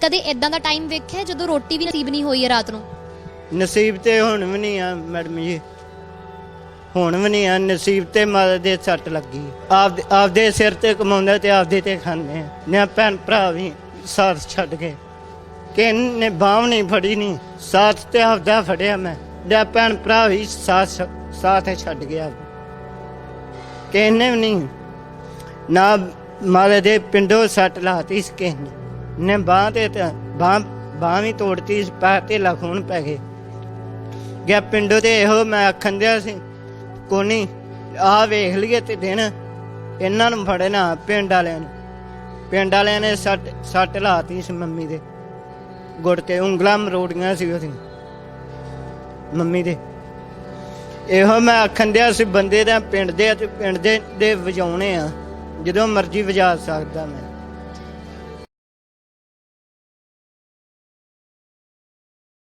ਕਦੇ ਇਦਾਂ ਦਾ ਟਾਈਮ ਵੇਖਿਆ ਜਦੋਂ ਰੋਟੀ ਵੀ ਨਸੀਬ ਨਹੀਂ ਹੋਈ ਹੈ ਰਾਤ ਨੂੰ? ਨਸੀਬ ਤੇ ਹੁਣ ਵੀ ਨਹੀਂ ਆ, ਮੈਡਮ ਜੀ। ਹੁਣ ਵੀ ਨਹੀਂ ਆ, ਨਸੀਬ ਤੇ ਮਾਤਾ ਦੇ ਸੱਟ ਲੱਗੀ। ਆਪ ਆਪਦੇ ਸਿਰ ਤੇ ਕਮਾਉਂਦਾ ਤੇ ਆਪਦੇ ਤੇ ਖਾਂਦੇ ਆ। ਨਾ ਭੈਣ ਭਰਾ ਵੀ ਸਾਥ ਛੱਡ ਗਏ ਕਿ। ਨੇ ਬਾਹ ਨਹੀਂ ਫੜੀ ਨਹੀਂ ਸਾਥ ਤੇ ਆਪਦਾ ਫੜਿਆ ਮੈਂ। ਲੈ ਭੈਣ ਭਰਾ ਵੀ ਸਾਥ ਸਾਥ ਛੱਡ ਗਿਆ। ਕਿਹਨੇ ਵੀ ਨਹੀਂ। ਨਾ ਮਾਰੇ ਦੇ ਪਿੰਡੋਂ ਸੱਟ ਲਾਤੀ ਇਸ ਕਿਸੇ ਨੇ ਬਾਹ ਤੇ ਬਾਹ ਬਾਹ ਵੀ ਤੋੜਤੀ ਪੈਰ ਤੇ ਲਖੂਨ ਪੈ ਗਏ। ਗਿਆ ਪਿੰਡੋਂ ਤੇ ਇਹੋ ਮੈਂ ਆਖਣ ਦਿਆ ਸੀ, ਕੋਨੀ ਆ ਵੇਖ ਲਈਏ ਤੇ ਦਿਨ, ਇਹਨਾਂ ਨੂੰ ਫੜਨਾ ਪਿੰਡ ਵਾਲਿਆਂ ਨੂੰ। ਪਿੰਡ ਵਾਲਿਆਂ ਨੇ ਸੱਟ ਸੱਟ ਲਾਤੀ ਸੀ ਮੰਮੀ ਦੇ। ਗੁੜ ਤੇ ਉਂਗਲਾਂ ਮਰੋੜੀਆਂ ਸੀ ਉਹਦੀ ਮੰਮੀ ਦੇ। ਇਹੋ ਮੈਂ ਆਖਣ ਦਿਆ ਸੀ, ਬੰਦੇ ਦਾ ਪਿੰਡ ਦੇ ਤੇ ਪਿੰਡ ਦੇ ਵਜਾਉਣੇ ਆ, ਜਦੋਂ ਮਰਜ਼ੀ ਵਜਾ ਸਕਦਾ ਮੈਂ।